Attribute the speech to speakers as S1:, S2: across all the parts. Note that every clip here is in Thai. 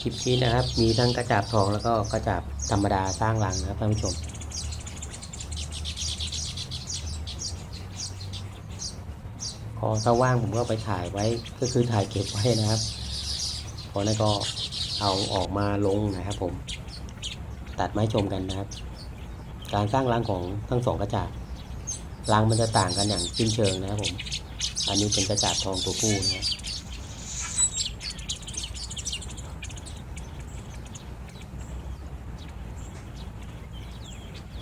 S1: คลิปนี้นะครับ มีทั้งกระจาบทองแล้วก็กระจาบธรรมดาสร้างรังนะครับท่านผู้ชมพอถ้าว่างผมก็ไปถ่ายไว้ก็คือถ่ายเก็บไว้นะครับพอนั้นก็เอาออกมาลงนะครับผม ตัดไม้ชมกันนะครับ การสร้างรังของทั้งสองกระจาบรังมันจะต่างกันอย่างสิ้นเชิงนะครับผม อันนี้เป็นกระจาบทองตัวผู้นะครับ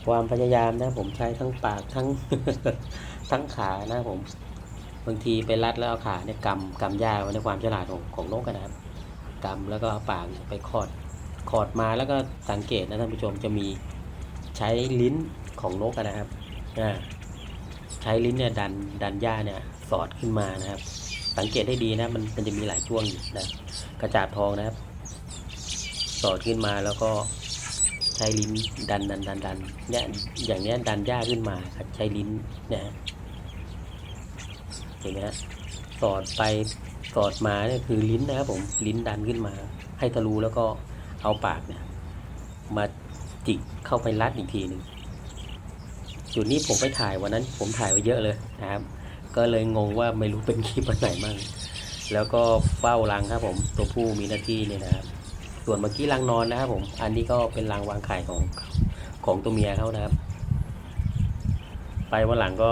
S1: ความพยายามนะผมใช้ทั้งปากทั้งทั้งขานะผม บางทีไปรัดแล้วเอาขาเนี่ยกำกำหญ้าไว้ในความฉลาดของของนกนะครับกำแล้วก็เอาปากเนี่ยไปคอดคอดมาแล้วก็สังเกตนะท่านผู้ชมจะมีใช้ลิ้นของนกนะครับอ่าใช้ลิ้นเนี่ยดันดันหญ้าเนี่ยสอดขึ้นมานะครับ สังเกตให้ดีนะมันมันจะมีหลายช่วงอยู่นะกระจาบทองนะครับ สอดขึ้นมาแล้วก็ ช้ลิ้นดันดันดันดันเนี่ยอย่างเนี้ยดันหญ้าขึ้นมาครับใช้ลิ้นเนี่ยฮะเห็นไหมฮะสอดไปสอดมาเนี่ยคือลิ้นนะครับผมลิ้นดันขึ้นมา ให้ทะลุแล้วก็เอาปากเนี่ยมาจิกเข้าไปรัดอีกทีหนึ่งจุดนี้ผมไปถ่ายวันนั้น ผมถ่ายไว้เยอะเลยนะครับ ก็เลยงงว่าไม่รู้เป็นคลิปอันไหนมั่งแล้วก็เฝ้ารังครับผมตัวผู้มีหน้าที่เนี่ยนะครับ ส่วนเมื่อกี้รังนอนนะครับผม อันนี้ก็เป็นรังวางไข่ของของตัวเมียเขานะครับ ไปวันหลังก็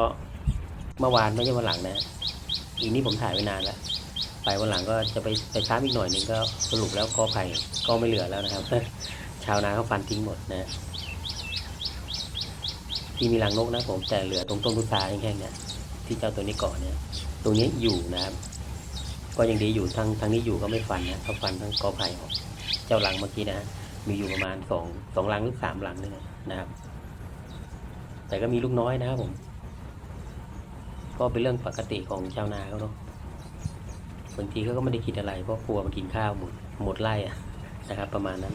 S1: เมื่อวานไม่ใช่วันหลังนะ อีนี้ผมถ่ายไว้นานแล้ว ไปวันหลังก็จะไปไปช้าอีกหน่อยนึงก็สรุปแล้วก็ไผ่ก็ไม่เหลือแล้วนะครับ ชาวนาเขาฟันทิ้งหมดนะ ที่มีรังนกนะผมแต่เหลือตรงต้นพุทราแค่เนี้ยที่เจ้าตัวนี้เกาะเนี่ย ตรงนี้อยู่นะครับ ก็ยังดีอยู่ทางทางนี้อยู่ก็ไม่ฟันนะเขาฟันทั้งกอไผ่ออกเจ้าหลังเมื่อกี้นะมีอยู่ประมาณสองสองหลังหรือสามหลังนี่นะครับ แต่ก็มีลูกน้อยนะครับผม ก็เป็นเรื่องปกติของชาวนาเขาเนาะบางทีเขาก็ไม่ได้คิดอะไรเพราะกลัวมันกินข้าวหมดหมดไร่อะนะครับ ประมาณนั้น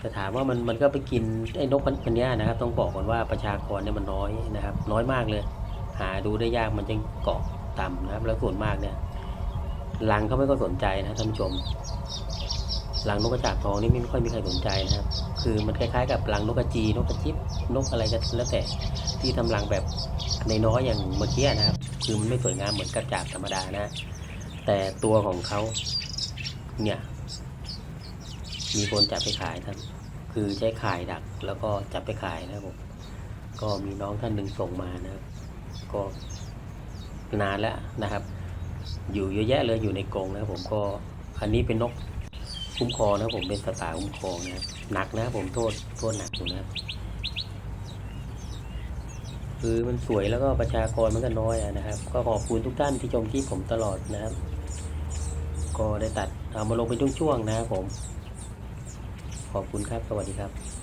S1: แต่ถามว่ามันมันก็ไปกินไอ้นกพันธุ์นี้นะครับ ต้องบอกก่อนว่าประชากรเนี่ยมันน้อยนะครับ น้อยมากเลย หาดูได้ยากมันจะเกาะต่ำนะครับ แล้วส่วนมากเนี่ย รังเขาไม่ก็สนใจนะท่านผู้ชมรังนกกระจาบทองนี่ไม่ค่อยมีใครสนใจนะครับ คือมันคล้ายๆกับรังนกกระจีนกกระจิบนกอะไรก็แล้วแต่ที่ทำรังแบบในน้อยอย่างเมื่อกี้นะครับ คือมันไม่สวยงามเหมือนกระจาบธรรมดานะ แต่ตัวของเขาเนี่ยมีคนจับไปขายท่านคือใช้ข่ายดักแล้วก็จับไปขายนะครับผมก็มีน้องท่านหนึ่งส่งมานะครับ ก็นานแล้วนะครับ อยู่เยอะแยะเลยอยู่ในกรงนะครับผมก็อันนี้เป็นนกคุ้มครองนะครับผมเป็นสตาร์คุ้มครองนะครับหนักนะครับผมโทษโทษหนักอยู่นะครับคือมันสวยแล้วก็ประชากรมันก็น้อยนะครับ ก็ขอบคุณทุกท่านที่ชมคลิปผมตลอดนะครับ ก็ได้ตัดเอามาลงเป็นช่วงๆนะครับผม ขอบคุณครับ สวัสดีครับ